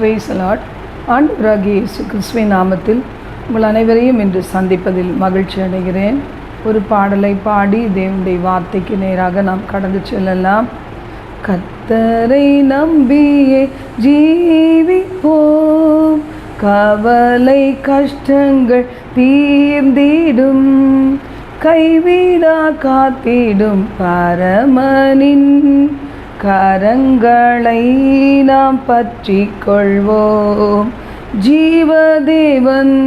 Prays allot ஆண்டவராகிய இயேசு கிறிஸ்துவின் நாமத்தில் உங்கள் அனைவரையும் இன்று சந்திப்பதில் மகிழ்ச்சி அடைகிறேன். ஒரு பாடலை பாடி தேவனுடைய வார்த்தைக்கு நேராக நாம் கடந்து செல்லலாம். கத்தரை நம்பியே ஜீவிப்போம். கவலை கஷ்டங்கள் தீர்ந்திடும். கைவிடா காத்திடும் பரமனின் கரங்களை நாம் பற்றி கொள்வோம். ஜீவதேவன்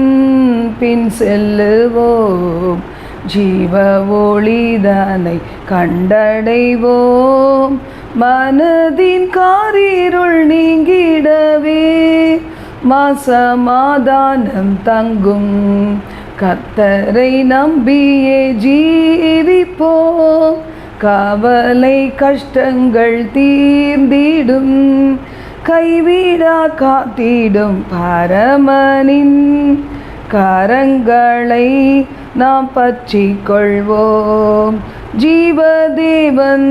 பின் செல்லுவோம். ஜீவ ஒளிதனை கண்டடைவோம். மனதின் காரிருள் நீங்கிடவே மாசமாதானம் தங்கும். கத்தரை நம்பியே ஜீவிப்போம். கவலை கஷ்டங்கள் தீர்ந்திடும். கைவிடா காத்திடும் பரமனின் கரங்களை நாம் பற்றி கொள்வோம் ஜீவதேவன்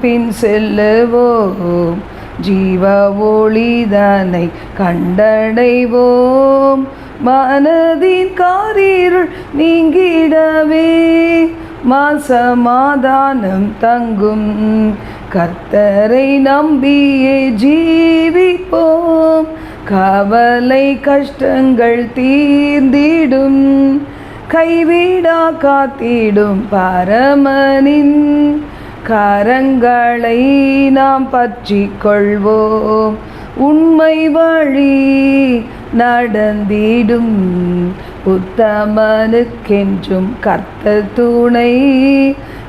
பின் செல்லுவோம். ஜீவ ஒளிதனை கண்டடைவோம். மனதின் காரிருள் நீங்கிடவே மாசமாதானம் தங்கும். கர்த்தரை நம்பியே ஜீவிப்போம். கவலை கஷ்டங்கள் தீர்ந்திடும். கைவிடா காத்திடும் பரமனின் கரங்களை நாம் பற்றி கொள்வோம் உண்மை வழி நடந்திடும். உத்தமனுக்கென்றும் கர்த்த துணை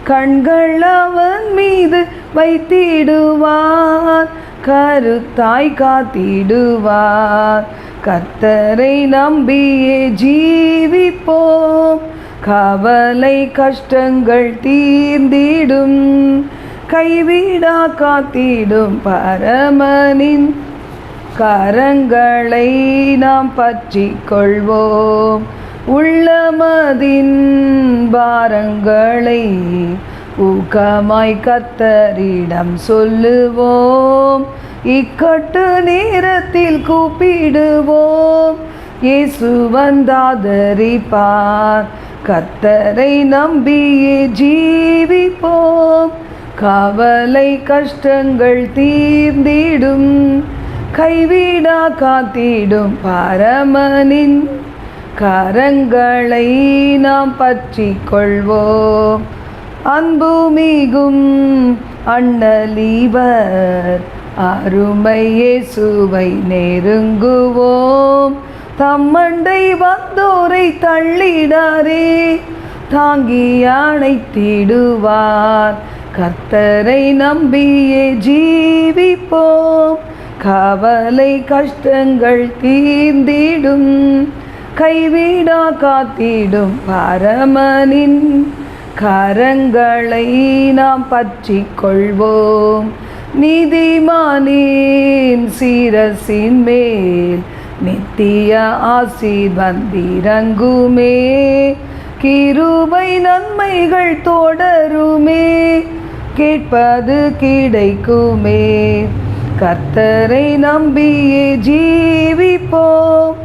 கண்கள் அவன் மீது வைத்திடுவார். கருத்தாய் காத்திடுவார். கர்த்தரை நம்பியே ஜீவிப்போம். கவலை கஷ்டங்கள் தீர்ந்திடும். கைவிடா காத்திடும். பரமனின் கரங்களை நாம் பற்றி கொள்வோம் உள்ளமதின் பாரங்களை ஊக்கமாய் கத்தரிடம் சொல்லுவோம். இக்கட்டு நேரத்தில் கூப்பிடுவோம். இயேசு வந்தாதரிப்பார் கத்தரை நம்பியே ஜீவிப்போம். கவலை கஷ்டங்கள் தீர்ந்திடும். கைவிடா காத்திடும் பரமனின் கரங்களை நாம் பற்றி கொள்வோம். அன்பு மிகும் அண்ணலீவர் அருமையே சுவை நெருங்குவோம். தம்மண்டை வந்தோரை தள்ளிடாரே தாங்கி அணைத்திடுவார். கர்த்தரை நம்பியே ஜீவிப்போம். கவலை கஷ்டங்கள் தீர்ந்திடும். கைவிடா காத்திடும் பரமனின் கரங்களை நாம் பற்றி கொள்வோம் நிதிமானின் சீரசின் மேல் நித்திய ஆசீர் வந்திறங்குமே கிருபை நன்மைகள் தொடருமே. கேட்பது கிடைக்குமே. கர்த்தரை நம்பியே ஜீவிப்போம்.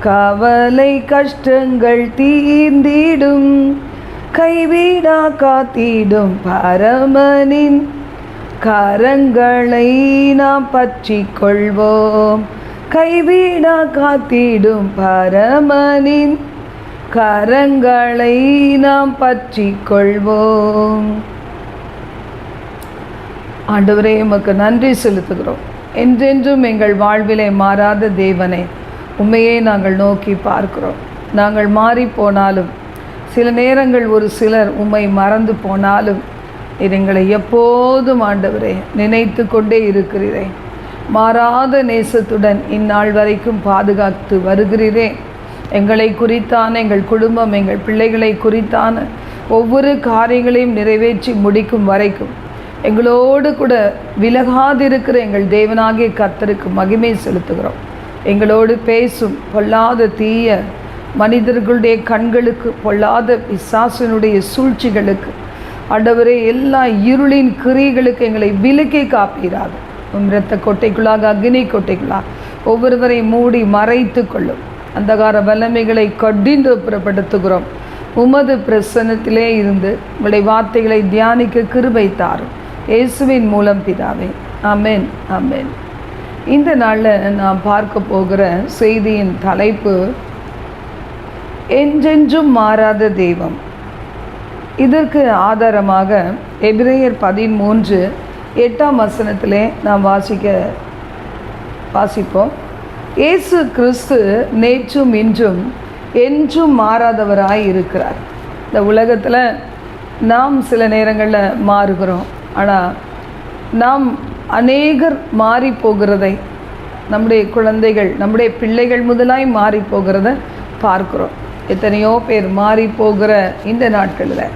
கவலை கஷ்டங்கள் தீர்ந்திடும். கைவிடா காத்திடும் பரமனின் கரங்களை நாம் பற்றி கொள்வோம் கைவிடா காத்திடும் பரமனின் கரங்களை நாம் பற்றி கொள்வோம் ஆண்டவரே உமக்கு நன்றி செலுத்துகிறோம். என்றென்றும் எங்கள் வாழ்விலை மாறாத தேவனே உண்மையே நாங்கள் நோக்கி பார்க்கிறோம். நாங்கள் மாறி போனாலும் சில நேரங்கள் ஒரு சிலர் உம்மை மறந்து போனாலும் எங்களை எப்போதும் ஆண்டவரே நினைத்து கொண்டே இருக்கிறீரே. மாறாத நேசத்துடன் இந்நாள் வரைக்கும் பாதுகாத்து வருகிறீரே. எங்களை குறித்தான எங்கள் குடும்பம் எங்கள் பிள்ளைகளை குறித்தான ஒவ்வொரு காரியங்களையும் நிறைவேற்றி முடிக்கும் வரைக்கும் எங்களோடு கூட விலகாதிருக்கிற எங்கள் தேவனாகிய கர்த்தருக்கு மகிமை செலுத்துகிறோம். எங்களோடு பேசும் பொல்லாத தீய மனிதர்களுடைய கண்களுக்கு பொல்லாத பிசாசனுடைய சூழ்ச்சிகளுக்கு ஆண்டவரே எல்லா இருளின் கிரியைகளுக்கு எங்களை விலக்கி காப்பீராக. உம் இரத்த கொட்டைக்குள்ளாக அக்னி கொட்டைக்குள்ளாக ஒவ்வொருவரை மூடி மறைத்து கொள்ளும். அந்தகார வல்லமைகளை கடிந்து புறப்படுத்துகிறோம். உமது பிரசன்னத்திலே இருந்து உங்களுடைய வார்த்தைகளை தியானிக்க கிருபை தாரும். இயேசுவின் மூலம் பிதாவே. அமேன் அமேன் இந்த நாளில் நாம் பார்க்க போகிற செய்தியின் தலைப்பு என்றென்றும் மாறாத தெய்வம். இதற்கு ஆதாரமாக எபிரேயர் பதிமூன்று எட்டாம் வசனத்திலே நாம் வாசிக்க வாசிப்போம். இயேசு கிறிஸ்து நேற்றும் இன்றும் என்றும் மாறாதவராய் இருக்கிறார். இந்த உலகத்தில் நாம் சில நேரங்களில் மாறுகிறோம். ஆனால் நாம் அநேகர் மாறி போகிறதை நம்முடைய குழந்தைகள் நம்முடைய பிள்ளைகள் முதலாய் மாறி போகிறத பார்க்குறோம். எத்தனையோ பேர் மாறி போகிற இந்த நாட்களில்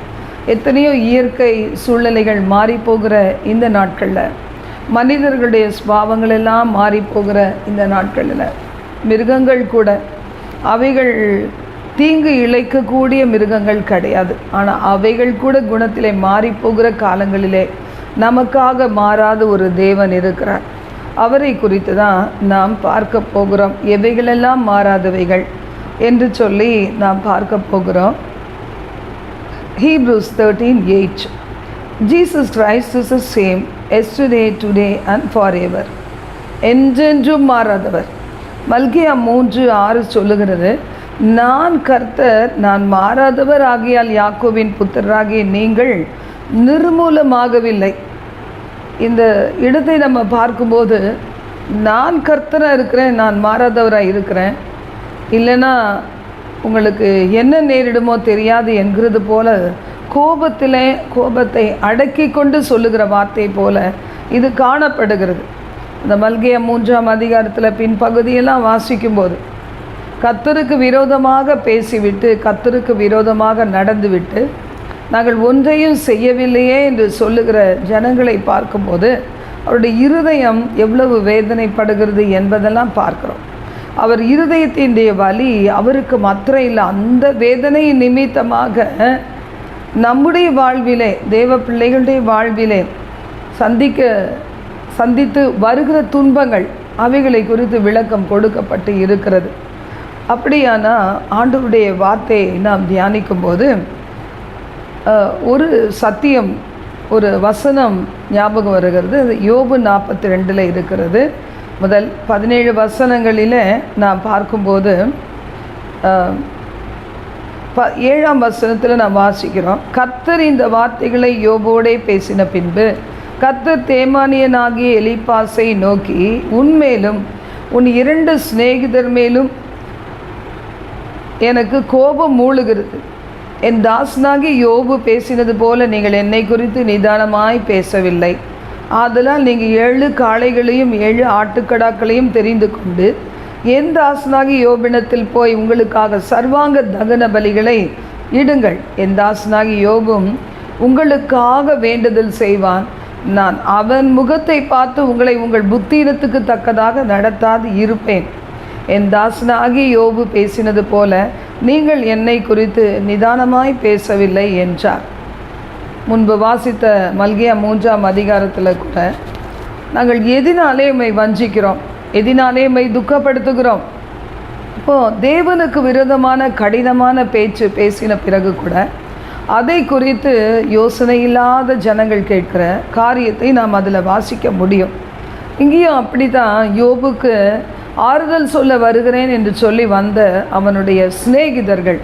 எத்தனையோ இயற்கை சூழ்நிலைகள் மாறி போகிற இந்த நாட்களில் மனிதர்களுடைய சுபாவங்கள் எல்லாம் மாறி போகிற இந்த நாட்களில் மிருகங்கள் கூட அவைகள் தீங்கு இழைக்கக்கூடிய மிருகங்கள் கிடையாது. ஆனால் அவைகள் கூட குணத்திலே மாறி போகிற காலங்களிலே நமக்காக மாறாத ஒரு தேவன் இருக்கிறார். அவரை குறித்து தான் நாம் பார்க்க போகிறோம். எவைகளெல்லாம் மாறாதவைகள் என்று சொல்லி நாம் பார்க்க போகிறோம். Hebrews 13 8 Jesus Christ is the same today and forever என்றென்றும் மாறாதவர். மல்கியா மூன்று ஆறு சொல்லுகிறது நான் கர்த்தர் நான் மாறாதவர் ஆகியால் யாக்கோவின் புத்தராகிய நீங்கள் நிர்மூலமாகவில்லை. இந்த இடத்தை நம்ம பார்க்கும்போது நான் கர்த்தராக இருக்கிறேன் நான் மாறாதவராக இருக்கிறேன். இல்லைன்னா உங்களுக்கு என்ன நேரிடுமோ தெரியாது என்கிறது போல கோபத்திலே கோபத்தை அடக்கி கொண்டு சொல்லுகிற வார்த்தை போல இது காணப்படுகிறது. இந்த மல்கைய மூன்றாம் அதிகாரத்தில் பின்பகுதியெல்லாம் வாசிக்கும்போது கத்தருக்கு விரோதமாக பேசிவிட்டு கத்தருக்கு விரோதமாக நடந்துவிட்டு நாங்கள் ஒன்றையும் செய்யவில்லையே என்று சொல்லுகிற ஜனங்களை பார்க்கும்போது அவருடைய இருதயம் எவ்வளவு வேதனைப்படுகிறது என்பதெல்லாம் பார்க்குறோம். அவர் இருதயத்தினுடைய வலி அவருக்கு மாத்திரம் இல்லை அந்த வேதனை நிமித்தமாக நம்முடைய வாழ்விலே தேவ பிள்ளைகளுடைய வாழ்விலே சந்திக்க சந்தித்து வருகிற துன்பங்கள் அவைகளை குறித்து விளக்கம் கொடுக்கப்பட்டு இருக்கிறது. அப்படியானால் ஆண்டவருடைய வார்த்தையை நாம் தியானிக்கும் போது ஒரு சத்தியம் ஒரு வசனம் ஞாபகம் வருகிறது. அது யோபு நாற்பத்தி ரெண்டில் இருக்கிறது. முதல் பதினேழு வசனங்களில் நான் பார்க்கும்போது ப ஏழாம் வசனத்தில் நான் வாசிக்கிறோம். கர்த்தர் இந்த வார்த்தைகளை யோபோடே பேசின பின்பு கர்த்தர் தேமானியனாகிய எலிப்பாசை நோக்கி உன்மேலும் உன் இரண்டு சிநேகிதர் மேலும் எனக்கு கோபம் மூழுகிறது. என் தாசனாகி யோபு பேசினது போல நீங்கள் என்னை குறித்து நிதானமாய் பேசவில்லை. ஆதலால் நீங்கள் ஏழு காளைகளையும் ஏழு ஆட்டுக்கடாக்களையும் தெரிந்து கொண்டு என் தாசனாகி யோபினத்தில் போய் உங்களுக்காக சர்வாங்க தகன பலிகளை இடுங்கள். என் தாசனாகி யோபும் உங்களுக்காக வேண்டுதல் செய்வான். நான் அவன் முகத்தை பார்த்து உங்களை உங்கள் புத்தீனத்துக்கு தக்கதாக நடத்தாது இருப்பேன். என் தாசனாகி யோபு பேசினது போல நீங்கள் என்னை குறித்து நிதானமாய் பேசவில்லை என்றார். முன்பு வாசித்த மல்கியா மூன்றாம் அதிகாரத்தில் கூட நாங்கள் எதினாலே உண்மை வஞ்சிக்கிறோம் எதினாலே உண்மை துக்கப்படுத்துகிறோம். இப்போது தேவனுக்கு விரோதமான கடினமான பேச்சு பேசின பிறகு கூட அதை குறித்து யோசனை இல்லாத ஜனங்கள் கேட்குற காரியத்தை நாம் அதில் வாசிக்க முடியும். இங்கேயும் அப்படி தான் யோபுக்கு ஆறுதல் சொல்ல வருகிறேன் என்று சொல்லி வந்த அவனுடைய சிநேகிதர்கள்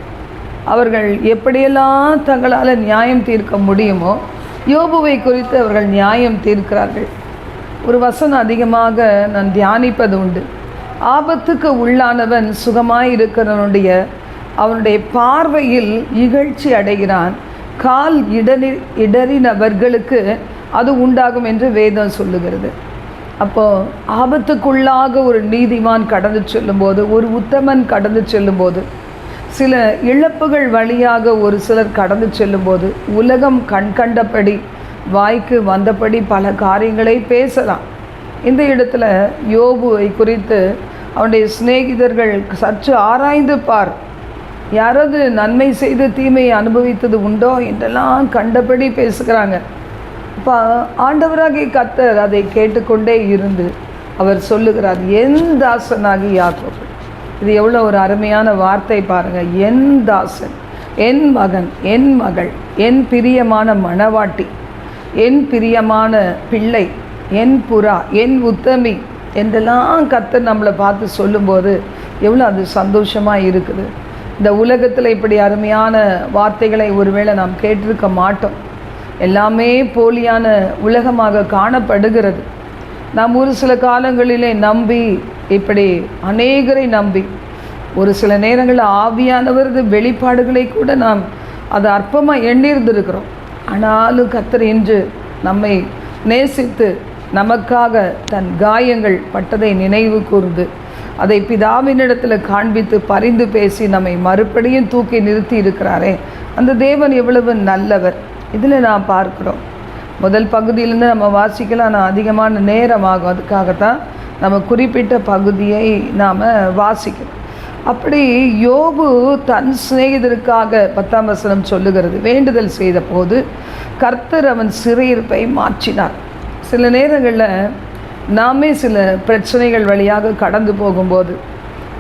அவர்கள் எப்படியெல்லாம் தங்களால் நியாயம் தீர்க்க முடியுமோ யோபுவை குறித்து அவர்கள் நியாயம் தீர்க்கிறார்கள். ஒரு வசனம் அதிகமாக நான் தியானிப்பது உண்டு. ஆபத்துக்கு உள்ளானவன் சுகமாயிருக்கிறவனுடைய அவனுடைய பார்வையில் இகழ்ச்சி அடைகிறான். கால் இடறி இடறினவர்களுக்கு அது உண்டாகும் என்று வேதம் சொல்லுகிறது. அப்போது ஆபத்துக்குள்ளாக ஒரு நீதிமான் கடந்து செல்லும்போது ஒரு உத்தமன் கடந்து செல்லும்போது சில இழப்புகள் வழியாக ஒரு சிலர் கடந்து செல்லும்போது உலகம் கண்கண்டபடி வாய்க்கு வந்தபடி பல காரியங்களை பேசலாம். இந்த இடத்துல யோபுவை குறித்து அவனுடைய சிநேகிதர்கள் சற்று ஆராய்ந்து பார். யாராவது நன்மை செய்து தீமையை அனுபவித்தது உண்டோ என்றெல்லாம் கண்டபடி பேசுகிறாங்க. இப்போ ஆண்டவராகிய கத்தர் அதை கேட்டுக்கொண்டே இருந்து அவர் சொல்லுகிறார் என் தாசனாகி யாக்கோபு. இது எவ்வளோ ஒரு அருமையான வார்த்தை பாருங்கள் என் தாசன் என் மகன் என் மகள் என் பிரியமான மணவாட்டி என் பிரியமான பிள்ளை என் புறா என் உத்தமி என்றெல்லாம் கத்தர் நம்மளை பார்த்து சொல்லும்போது எவ்வளோ அது சந்தோஷமாக இருக்குது. இந்த உலகத்தில் இப்படி அருமையான வார்த்தைகளை ஒருவேளை நாம் கேட்டிருக்க மாட்டோம். எல்லாமே போலியான உலகமாக காணப்படுகிறது. நாம் ஒரு சில காலங்களிலே நம்பி இப்படி அநேகரை நம்பி ஒரு சில நேரங்களில் ஆவியானவரது வெளிப்பாடுகளை கூட நாம் அதை அற்பமாக எண்ணியிருந்திருக்கிறோம். ஆனாலும் கத்தர் என்று நம்மை நேசித்து நமக்காக தன் காயங்கள் பட்டதை நினைவு கூர்ந்து அதை பிதாவினிடத்தில் காண்பித்து பரிந்து பேசி நம்மை மறுபடியும் தூக்கி நிறுத்தி இருக்கிறாரே. அந்த தேவன் எவ்வளவு நல்லவர். இதில் நாம் பார்க்குறோம். முதல் பகுதியிலேருந்து நம்ம வாசிக்கலாம். ஆனால் அதிகமான நேரம் ஆகும். அதுக்காகத்தான் நம்ம குறிப்பிட்ட பகுதியை நாம் வாசிக்கிறோம் அப்படி யோபு தன் சிநேகிதருக்காக பத்தாம் வசனம் சொல்லுகிறது. வேண்டுதல் செய்த போது கர்த்தர் அவன் சிறையிருப்பை மாற்றினார். சில நேரங்களில் நாமே சில பிரச்சனைகள் வழியாக கடந்து போகும்போது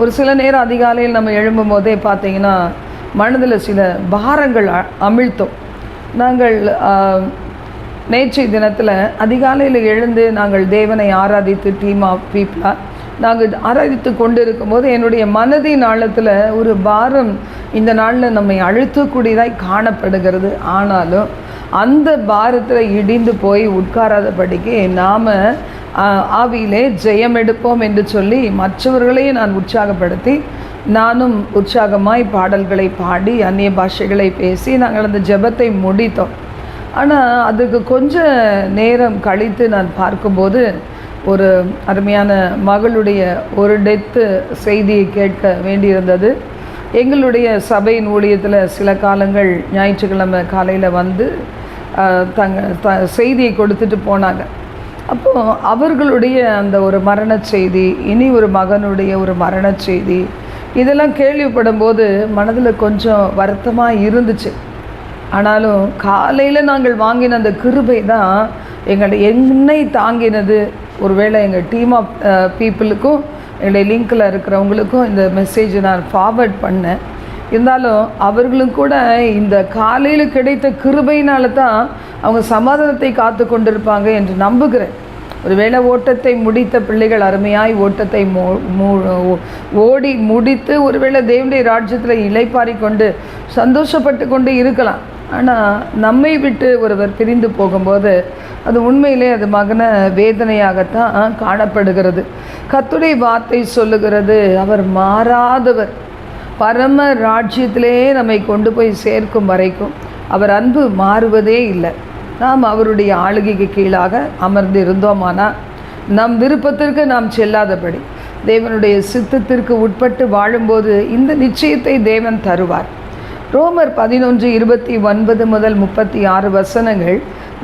ஒரு சில நேரம் அதிகாலையில் நம்ம எழும்பும் போதே பார்த்திங்கன்னா மனதில் சில பாரங்கள் அமிழ்த்தோம் அமிழ்த்தும். நாங்கள் நேற்றைய தினத்தில் அதிகாலையில் எழுந்து நாங்கள் தேவனை ஆராதித்து டீம் ஆஃப் பீப்புளாக நாங்கள் ஆராதித்து கொண்டு இருக்கும்போது என்னுடைய மனதின் ஆழத்தில் ஒரு பாரம் இந்த நாளில் நம்மை அழுத்தக்கூடியதாய் காணப்படுகிறது. ஆனாலும் அந்த பாரத்தில் இடிந்து போய் உட்காராதபடிக்கு நாம் ஆவியிலே ஜெயம் எடுப்போம் என்று சொல்லி மற்றவர்களையும் நான் உற்சாகப்படுத்தி நானும் உற்சாகமாய் பாடல்களை பாடி அந்நிய பாஷைகளை பேசி நாங்கள் அந்த ஜெபத்தை முடித்தோம். ஆனால் அதுக்கு கொஞ்ச நேரம் கழித்து நான் பார்க்கும்போது ஒரு அருமையான மகளுடைய ஒரு டெத்து செய்தியை கேட்க வேண்டியிருந்தது. எங்களுடைய சபையின் ஊழியத்தில் சில காலங்கள் ஞாயிற்றுக்கிழமை காலையில் வந்து தங்க த செய்தியை கொடுத்துட்டு போனாங்க. அப்போது அவர்களுடைய அந்த ஒரு மரணச் செய்தி இனி ஒரு மகனுடைய ஒரு மரணச் செய்தி இதெல்லாம் கேள்விப்படும் போது மனதில் கொஞ்சம் வருத்தமாக இருந்துச்சு. ஆனாலும் காலையில் நாங்கள் வாங்கின அந்த கிருபை தான் எங்களை என்னை தாங்கினது. ஒருவேளை எங்கள் டீம் ஆஃப் பீப்புளுக்கும் எங்களுடைய லிங்கில் இருக்கிறவங்களுக்கும் இந்த மெசேஜை நான் ஃபார்வர்ட் பண்ணேன். இருந்தாலும் அவர்களும் கூட இந்த காலையில் கிடைத்த கிருபையினால தான் அவங்க சமாதானத்தை காத்து கொண்டிருப்பாங்க என்று நம்புகிறேன். ஒருவேளை ஓட்டத்தை முடித்த பிள்ளைகள் அருமையாய் ஓட்டத்தை ஓடி முடித்து ஒருவேளை தேவனுடைய ராஜ்யத்தில் இலைப்பாரி கொண்டு சந்தோஷப்பட்டு கொண்டு இருக்கலாம். ஆனால் நம்மை விட்டு ஒருவர் பிரிந்து போகும்போது அது உண்மையிலே அது மகன வேதனையாகத்தான் காணப்படுகிறது. கத்துடைய வார்த்தை சொல்லுகிறது அவர் மாறாதவர். பரம ராஜ்யத்திலே நம்மை கொண்டு போய் சேர்க்கும் வரைக்கும் அவர் அன்பு மாறுவதே இல்லை. நாம் அவருடைய ஆளுகைக்கு கீழாக அமர்ந்து இருந்தோமானா நம் விருப்பத்திற்கு நாம் செல்லாதபடி தேவனுடைய சித்தத்திற்கு உட்பட்டு வாழும்போது இந்த நிச்சயத்தை தேவன் தருவார். ரோமர் பதினொன்று இருபத்தி ஒன்பது முதல் முப்பத்தி ஆறு வசனங்கள்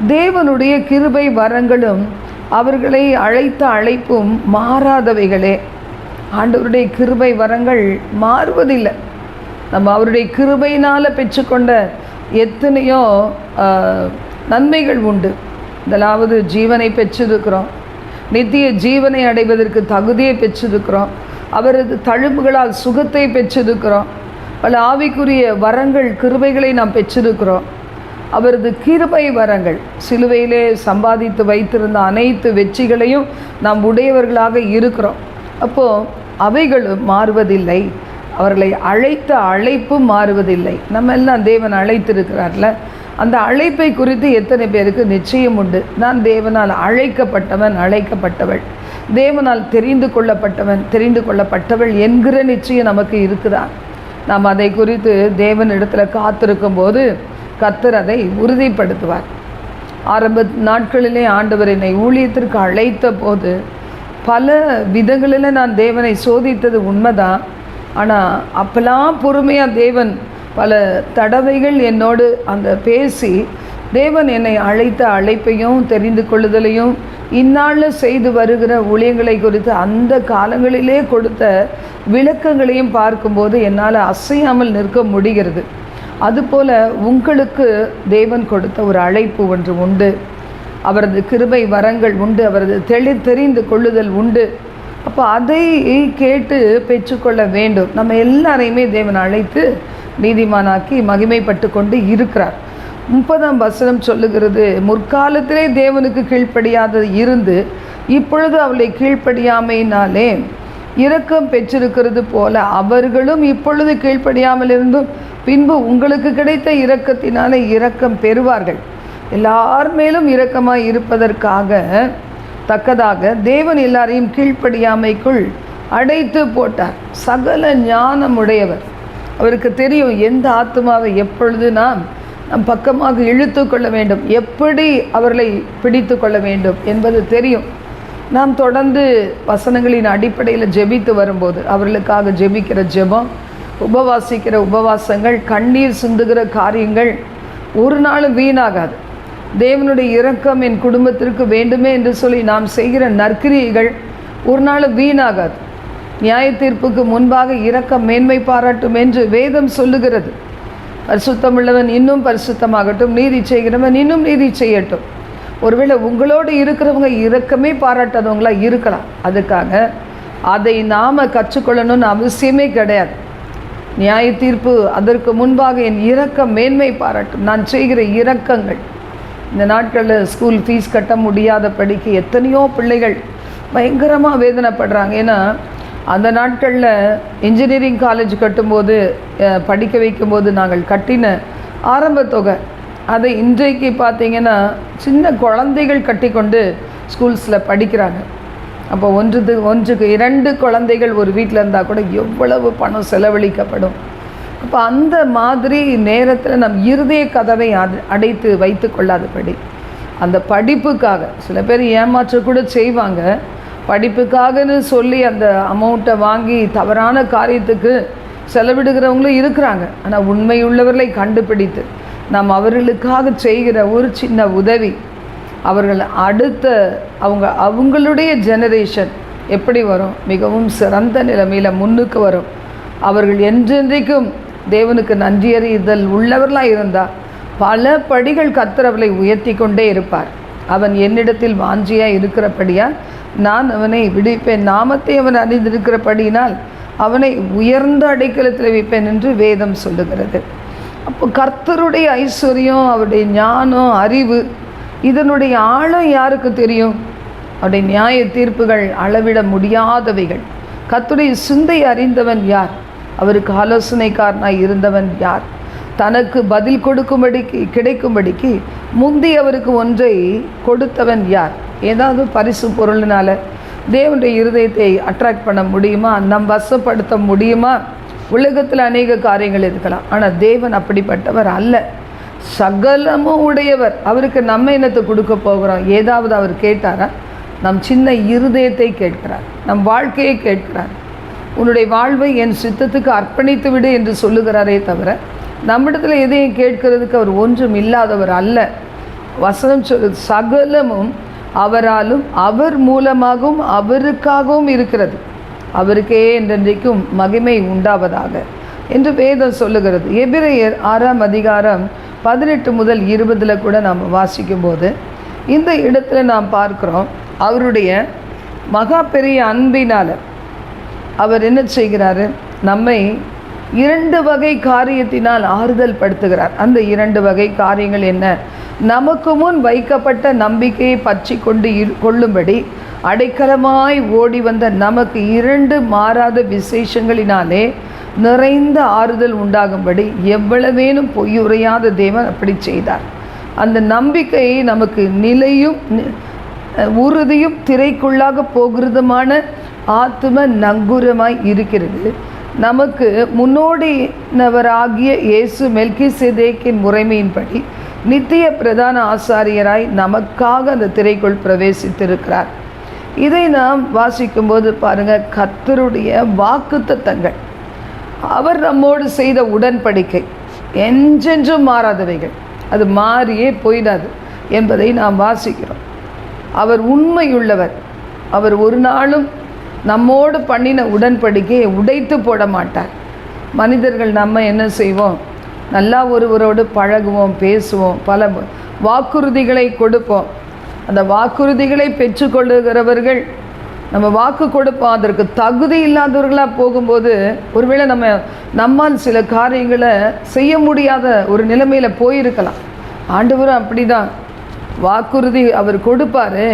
தேவனுடைய கிருபை வரங்களும் அவர்களை அழைத்த அழைப்பும் மாறாதவைகளே. ஆண்டவருடைய கிருபை வரங்கள் மாறுவதில்லை. நம்ம அவருடைய கிருபையினால் பெற்றுக்கொண்ட எத்தனையோ நன்மைகள் உண்டு. முதலாவது ஜீவனை பெற்றிருக்கிறோம். நித்திய ஜீவனை அடைவதற்கு தகுதியை பெற்றிருக்கிறோம். அவரது தழும்புகளால் சுகத்தை பெற்றிருக்கிறோம். பல ஆவிக்குரிய வரங்கள் கிருபைகளை நாம் பெற்றிருக்கிறோம். அவரது கிருபை வரங்கள் சிலுவையிலே சம்பாதித்து வைத்திருந்த அனைத்து வெற்றிகளையும் நாம் உடையவர்களாக இருக்கிறோம். அப்போது அவைகளும் மாறுவதில்லை. அவர்களை அழைத்த அழைப்பும் மாறுவதில்லை. நம்ம எல்லாம் தேவன் அழைத்திருக்கிறார்ல. அந்த அழைப்பை குறித்து எத்தனை பேருக்கு நிச்சயம் உண்டு? நான் தேவனால் அழைக்கப்பட்டவன் அழைக்கப்பட்டவள். தேவனால் தெரிந்து கொள்ளப்பட்டவன் தெரிந்து கொள்ளப்பட்டவள் என்கிற நிச்சயம் நமக்கு இருக்குதா? நாம் அதை குறித்து தேவனிடத்தில் காத்திருக்கும் போது கத்தர் அதை உறுதிப்படுத்துவார். ஆரம்ப நாட்களிலே ஆண்டவர் என்னை ஊழியத்திற்கு அழைத்த போது பல விதங்களில் நான் தேவனை சோதித்தது உண்மைதான். ஆனால் அப்பெல்லாம் பொறுமையாக தேவன் பல தடவைகள் என்னோடு அந்த பேசி தேவன் என்னை அழைத்த அழைப்பையும் தெரிந்து கொள்ளுதலையும் இந்நாளில் செய்து வருகிற ஊழியங்களை குறித்து அந்த காலங்களிலே கொடுத்த விளக்கங்களையும் பார்க்கும்போது என்னால் அசையாமல் நிற்க முடிகிறது. அதுபோல உங்களுக்கு தேவன் கொடுத்த ஒரு அழைப்பு ஒன்று உண்டு. அவரது கிருபை வரங்கள் உண்டு அவரது தெளி தெரிந்து கொள்ளுதல் உண்டு. அப்போ அதை கேட்டு பெற்றுக்கொள்ள வேண்டும். நம்ம எல்லாரையுமே தேவன் அழைத்து நீதிமானாக்கி மகிமைப்பட்டு கொண்டு இருக்கிறார். முப்பதாம் வசனம் சொல்லுகிறது முற்காலத்திலே தேவனுக்கு கீழ்ப்படியாத இருந்து இப்பொழுது அவளை கீழ்ப்படியாமையினாலே இரக்கம் பெற்றிருக்கிறது போல அவர்களும் இப்பொழுது கீழ்ப்படியாமல் இருந்தும் பின்பு உங்களுக்கு கிடைத்த இரக்கத்தினாலே இரக்கம் பெறுவார்கள். எல்லார் மேலும் இரக்கமாய் இருப்பதற்காக தக்கதாக தேவன் எல்லாரையும் கீழ்ப்படியாமைக்குள் அடைத்து போட்டார். சகல ஞானமுடையவர். அவருக்கு தெரியும் எந்த ஆத்மாவை எப்பொழுது நாம் நம் பக்கமாக இழுத்து கொள்ள வேண்டும் எப்படி அவர்களை பிடித்து கொள்ள வேண்டும் என்பது தெரியும். நாம் தொடர்ந்து வசனங்களின் அடிப்படையில் ஜெபித்து வரும்போது அவர்களுக்காக ஜெபிக்கிற ஜெபம் உபவாசிக்கிற உபவாசங்கள் கண்ணீர் சிந்துகிற காரியங்கள் ஒரு நாளும் வீணாகாது. தேவனுடைய இரக்கம் என் குடும்பத்திற்கு வேண்டுமே என்று சொல்லி நாம் செய்கிற நற்கிரியைகள் ஒரு நாள் வீணாகாது. நியாய தீர்ப்புக்கு முன்பாக இரக்கம் மேன்மை பாராட்டும் என்று வேதம் சொல்லுகிறது. பரிசுத்தமுள்ளவன் இன்னும் பரிசுத்தமாகட்டும் நீதி செய்கிறவன் இன்னும் நீதி செய்யட்டும். ஒருவேளை உங்களோடு இருக்கிறவங்க இரக்கமே பாராட்டாதவங்களா இருக்கலாம். அதுக்காக அதை நாம் கற்றுக்கொள்ளணும்னு அவசியமே கிடையாது. நியாய தீர்ப்பு அதற்கு முன்பாக என் இரக்கம் மேன்மை பாராட்டும். நான் செய்கிற இரக்கங்கள். இந்த நாட்களில் ஸ்கூல் ஃபீஸ் கட்ட முடியாத படிக்க எத்தனையோ பிள்ளைகள் பயங்கரமாக வேதனைப்படுறாங்க. ஏன்னா அந்த நாட்களில் இன்ஜினியரிங் காலேஜ் கட்டும்போது படிக்க வைக்கும்போது நாங்கள் கட்டின ஆரம்ப தொகை. அதை இன்றைக்கு பார்த்தீங்கன்னா சின்ன குழந்தைகள் கட்டிக்கொண்டு ஸ்கூல்ஸில் படிக்கிறாங்க. அப்போ ஒன்றுது ஒன்றுக்கு இரண்டு குழந்தைகள் ஒரு வீட்டில் இருந்தால் கூட எவ்வளவு பணம் செலவழிக்கப்படும். அப்போ அந்த மாதிரி நேரத்தில் நம் இருதய கதவை அடைத்து வைத்து கொள்ளாதபடி அந்த படிப்புக்காக சில பேர் ஏமாற்ற கூட செய்வாங்க. படிப்புக்காகன்னு சொல்லி அந்த அமௌண்ட்டை வாங்கி தவறான காரியத்துக்கு செலவிடுகிறவங்களும் இருக்கிறாங்க. ஆனால் உண்மையுள்ளவர்களை கண்டுபிடித்து நாம் அவர்களுக்காக செய்கிற ஒரு சின்ன உதவி அவர்கள் அடுத்த அவங்க அவங்களுடைய ஜெனரேஷன் எப்படி வரும்? மிகவும் சிறந்த நிலைமையில் முன்னுக்கு வரும். அவர்கள் என்றென்றைக்கும் தேவனுக்கு நன்றியறிதல் உள்ளவர்களாக இருந்தால் பல படிகள் கத்திரவளை உயர்த்தி கொண்டே இருப்பார். அவன் என்னிடத்தில் வாஞ்சியாக இருக்கிறபடியால் நான் அவனை விடுவிப்பேன். நாமத்தை அவன் அறிந்திருக்கிறபடியினால் அவனை உயர்ந்த அடைக்கலத்தில் வைப்பேன் என்று வேதம் சொல்லுகிறது. அப்போ கர்த்தருடைய ஐஸ்வர்யம் அவருடைய ஞானம் அறிவு இதனுடைய ஆழம் யாருக்கு தெரியும்? அவருடைய நியாய தீர்ப்புகள் அளவிட முடியாதவைகள். கத்துடைய சிந்தை அறிந்தவன் யார்? அவருக்கு ஆலோசனைக்காரனாய் இருந்தவன் யார்? தனக்கு பதில் கொடுக்கும்படிக்கு கிடைக்கும்படிக்கு முந்தி அவருக்கு ஒன்றை கொடுத்தவன் யார்? ஏதாவது பரிசு பொருளினால் தேவனுடைய இருதயத்தை அட்ராக்ட் பண்ண முடியுமா? நம் வசப்படுத்த முடியுமா? உலகத்தில் அநேக காரியங்கள் இருக்கலாம். ஆனால் தேவன் அப்படிப்பட்டவர் அல்ல. சகலமும் உடையவர். அவருக்கு நம்ம இனத்தை கொடுக்க போகிறோம்? ஏதாவது அவர் கேட்டாரா? நம் சின்ன இருதயத்தை கேட்கிறார். நம் வாழ்க்கையை கேட்கிறார். உன்னுடைய வாழ்வை என் சித்தத்துக்கு அர்ப்பணித்து விடு என்று சொல்லுகிறாரே தவிர நம்மிடத்தில் எதையும் கேட்கிறதுக்கு அவர் ஒன்றும் இல்லாதவர் அல்ல. வசனம் சொல் சகலமும் அவராலும் அவர் மூலமாகவும் அவருக்காகவும் இருக்கிறது. அவருக்கே என்றென்றைக்கும் மகிமை உண்டாவதாக என்று வேதம் சொல்லுகிறது. எபிரேயர் ஆறாம் அதிகாரம் பதினெட்டு முதல் இருபதில் கூட நாம் வாசிக்கும்போது இந்த இடத்துல நாம் பார்க்குறோம் அவருடைய மகா பெரிய அன்பினால் அவர் என்ன செய்கிறாரு? நம்மை இரண்டு வகை காரியத்தினால் ஆறுதல் படுத்துகிறார். அந்த இரண்டு வகை காரியங்கள் என்ன? நமக்கு முன் வைக்கப்பட்ட நம்பிக்கையை பற்றி கொண்டு இரு- கொள்ளும்படி அடைக்கலமாய் ஓடி வந்த நமக்கு இரண்டு மாறாத விசேஷங்களினாலே நிறைந்த ஆறுதல் உண்டாகும்படி எவ்வளவேனும் பொய்யுரையாத தேவன் அப்படி செய்தார். அந்த நம்பிக்கையை நமக்கு நிலையும் உறுதியும் திரைக்குள்ளாக போகிறதுமான ஆத்தும நங்கூரமாய் இருக்கிறது. நமக்கு முன்னோடினவராகிய இயேசு மெல்கி சிதேக்கின் முறைமையின்படி நித்திய பிரதான ஆசாரியராய் நமக்காக அந்த திரைக்குள் பிரவேசித்திருக்கிறார். இதை நாம் வாசிக்கும்போது பாருங்க கத்தருடைய வாக்குத்தத்தங்கள். அவர் நம்மோடு செய்த உடன்படிக்கை. என்றென்றும் மாறாதவைகள். அது மாறியே போயிடாது என்பதை நாம் வாசிக்கிறோம். அவர் உண்மையுள்ளவர். அவர் ஒரு நாளும் நம்மோடு பண்ணின உடன்படிக்கையை உடைத்து போட மாட்டார். மனிதர்கள் நம்ம என்ன செய்வோம்? நல்லா ஒருவரோடு பழகுவோம் பேசுவோம் பல வாக்குறுதிகளை கொடுப்போம். அந்த வாக்குறுதிகளை பெற்றுக்கொள்ளுகிறவர்கள் நம்ம வாக்கு கொடுப்போம். அதற்கு தகுதி இல்லாதவர்களாக போகும்போது ஒருவேளை நம்ம நம்மால் சில காரியங்களை செய்ய முடியாத ஒரு நிலைமையில் போயிருக்கலாம். ஆண்டவரும் அப்படி தான் வாக்குறுதி அவர் கொடுப்பாரு.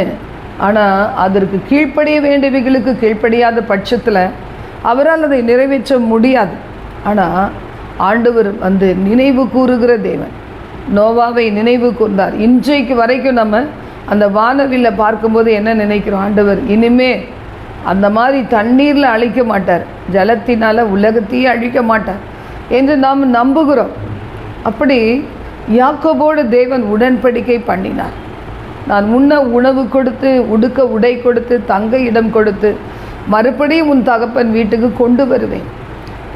ஆனால் அதற்கு கீழ்ப்படிய வேண்டியவைகளுக்கு கீழ்ப்படியாத பட்சத்தில் அவரால் அதை நிறைவேற்ற முடியாது. ஆனால் ஆண்டவர் வந்து நினைவு கூறுகிற தேவன். நோவாவை நினைவு கூர்ந்தார். இன்றைக்கு வரைக்கும் நம்ம அந்த வானவில்ல பார்க்கும்போது என்ன நினைக்கிறோம்? ஆண்டவர் இனிமே அந்த மாதிரி தண்ணீரில் அழிக்க மாட்டார். ஜலத்தினால் உலகத்தையே அழிக்க மாட்டார் என்று நாம் நம்புகிறோம். அப்படி யாக்கோபோடு தேவன் உடன்படிக்கை பண்ணினார். நான் உண்ண உணவு கொடுத்து உடுக்க உடை கொடுத்து தங்க இடம் கொடுத்து மறுபடியும் உன் தகப்பன் வீட்டுக்கு கொண்டு வருவேன்.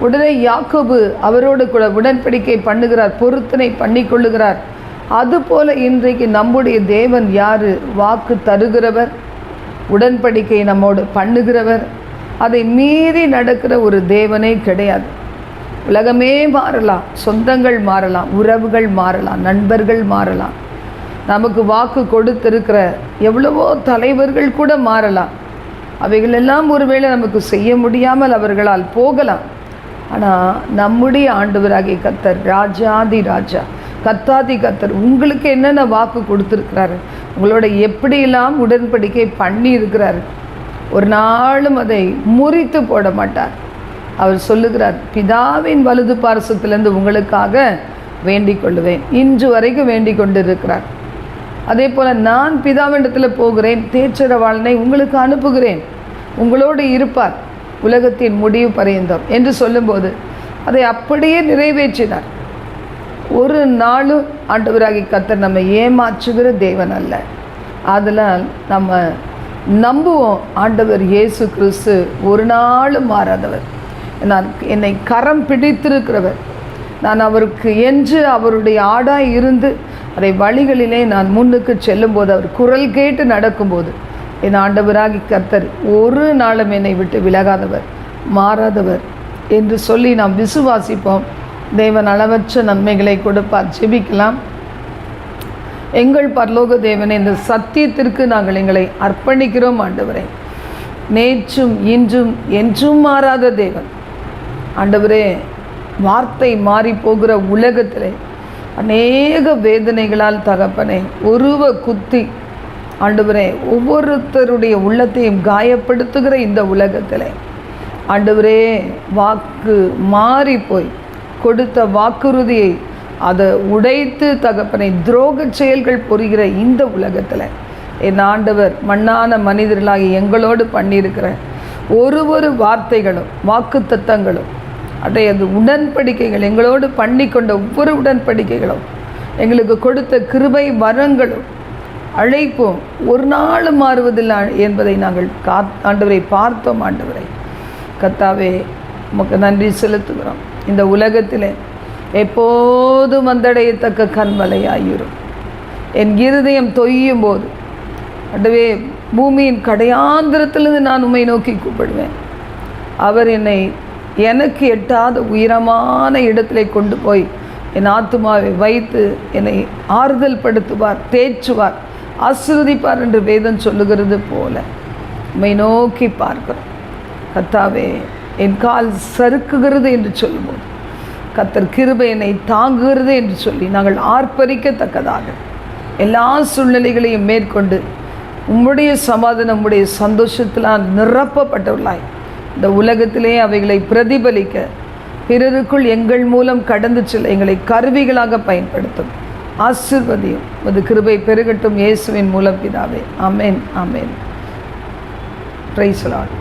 உடனே யாக்கோபு அவரோடு கூட உடன்படிக்கை பண்ணுகிறார் பொருத்தனை பண்ணி கொள்ளுகிறார் அதுபோல இன்றைக்கு நம்முடைய தேவன் யாரு? வாக்கு தருகிறவர் உடன்படிக்கை நம்மோடு பண்ணுகிறவர். அதை மீறி நடக்கிற ஒரு தேவனே கிடையாது. உலகமே மாறலாம் சொந்தங்கள் மாறலாம் உறவுகள் மாறலாம் நண்பர்கள் மாறலாம். நமக்கு வாக்கு கொடுத்திருக்கிற எவ்வளவோ தலைவர்கள் கூட மாறலாம். அவைகளெல்லாம் ஒருவேளை நமக்கு செய்ய முடியாமல் அவர்களால் போகலாம். ஆனால் நம்முடைய ஆண்டவராகிய கத்தர் ராஜாதி ராஜா கத்தாதி கத்தர் உங்களுக்கு என்னென்ன வாக்கு கொடுத்துருக்கிறாரு? உங்களோட எப்படியெல்லாம் உடன்படிக்கை பண்ணி இருக்கிறாரு ஒரு நாளும் அதை முறித்து போட மாட்டார். அவர் சொல்லுகிறார் பிதாவின் வலது பாரசத்திலேருந்து உங்களுக்காக வேண்டிக் கொள்ளுவேன். இன்று வரைக்கும் வேண்டிக் கொண்டிருக்கிறார். அதே போல் நான் பிதாவிடத்தில் போகிறேன் தேச்சரவாளனை உங்களுக்கு அனுப்புகிறேன். உங்களோடு இருப்பார். உலகத்தின் முடிவு பரியந்தம் என்று சொல்லும்போது அதை அப்படியே நிறைவேற்றினார். ஒரு நாளும் ஆண்டவராகி கத்தர் நம்ம ஏமாற்றுகிற தேவன் அல்ல. அதனால் நம்ம நம்புவோம் ஆண்டவர் இயேசு கிறிஸ்து ஒரு நாளும் மாறாதவர். நான் என்னை கரம் பிடித்திருக்கிறவர். நான் அவருக்கு என்று அவருடைய ஆடாய் இருந்து அதை வழிகளிலே நான் முன்னுக்கு செல்லும்போது அவர் குரல் கேட்டு நடக்கும்போது என் ஆண்டவராகி கர்த்தர் ஒரு நாளும் என்னை விட்டு விலகாதவர் மாறாதவர் என்று சொல்லி நாம் விசுவாசிப்போம். தேவன் அளவற்ற நன்மைகளை கொடுப்பார். ஜெபிக்கலாம். எங்கள் பரலோக தேவனை இந்த சத்தியத்திற்கு நாங்கள் எங்களை அர்ப்பணிக்கிறோம் ஆண்டவரே. நேற்றும் இன்றும் என்றும் மாறாத தேவன். ஆண்டவரே வார்த்தை மாறி போகிற உலகத்திலே அநேக வேதனைகளால் தகப்பனே உருவ குத்தி ஆண்டவரே ஒவ்வொருத்தருடைய உள்ளத்தையும் காயப்படுத்துகிற இந்த உலகத்தில். ஆண்டவரே வாக்கு மாறி போய் கொடுத்த வாக்குறுதியை அதை உடைத்து தகப்பனை துரோக செயல்கள் புரிகிற இந்த உலகத்தில். என் ஆண்டவர் மண்ணான மனிதர்களாகி எங்களோடு பண்ணியிருக்கிற ஒரு ஒரு வார்த்தைகளும் வாக்கு தத்தங்களும் அது உடன்படிக்கைகள் எங்களோடு பண்ணி கொண்ட ஒவ்வொரு உடன்படிக்கைகளும் எங்களுக்கு கொடுத்த கிருபை வரங்களும் அழைப்போம். ஒரு நாள் மாறுவதில்லை என்பதை நாங்கள் கா ஆண்டவரை பார்த்தோம் ஆண்டவரை. கத்தாவே உமக்கு நன்றி செலுத்துகிறோம். இந்த உலகத்தில் எப்போதும் வந்தடையத்தக்க கண்மலையாயிரும் என் இருதயம் தொய்யும் போது அடவே பூமியின் கடையாந்திரத்திலிருந்து நான் உண்மை நோக்கி கூப்பிடுவேன். அவர் என்னை எனக்கு எட்டாத உயரமான இடத்திலே கொண்டு போய் என் ஆத்துமாவை வைத்து என்னை ஆறுதல் படுத்துவார் தேற்றுவார். ஆசிர்வதிப்பார் என்று வேதம் சொல்லுகிறது போல உம்மை நோக்கி பார்க்கிறோம். கத்தாவே என் கால் சறுக்குகிறது என்று சொல்லும்போது கத்தர் கிருபை என்னை தாங்குகிறது என்று சொல்லி நாங்கள் ஆர்ப்பரிக்கத்தக்கதாக எல்லா சூழ்நிலைகளையும் மேற்கொண்டு உம்முடைய சமாதானம் உம்முடைய சந்தோஷத்தினால் நிரப்பப்பட்டவர்களாய் இந்த உலகத்திலே அவைகளை பிரதிபலிக்க பிறருக்குள் எங்கள் மூலம் கடந்து செல்ல எங்களை கருவிகளாக பயன்படுத்தும். ஆசிர்வதியும். அது கிருபை பெருகட்டும் இயேசுவின் மூலம் பிதாவே அமேன் அமேன் பிரைஸ்லாட்